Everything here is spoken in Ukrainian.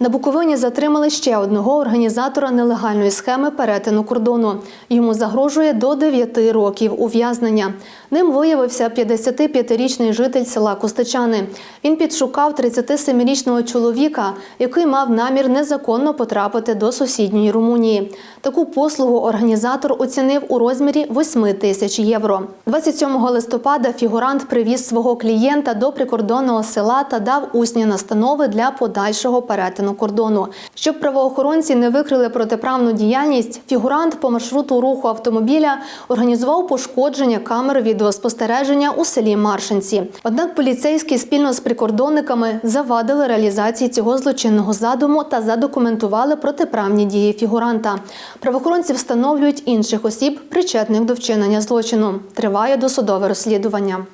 На Буковині затримали ще одного організатора нелегальної схеми перетину кордону. Йому загрожує до 9 років ув'язнення. Ним виявився 55-річний житель села Костичани. Він підшукав 37-річного чоловіка, який мав намір незаконно потрапити до сусідньої Румунії. Таку послугу організатор оцінив у розмірі 8 тисяч євро. 27 листопада фігурант привіз свого клієнта до прикордонного села та дав усні настанови для подальшого перетину кордону. Щоб правоохоронці не викрили протиправну діяльність, фігурант по маршруту руху автомобіля організував пошкодження камер відеоспостереження у селі Маршинці. Однак поліцейські спільно з прикордонниками завадили реалізації цього злочинного задуму та задокументували протиправні дії фігуранта. Правоохоронці встановлюють інших осіб, причетних до вчинення злочину. Триває досудове розслідування.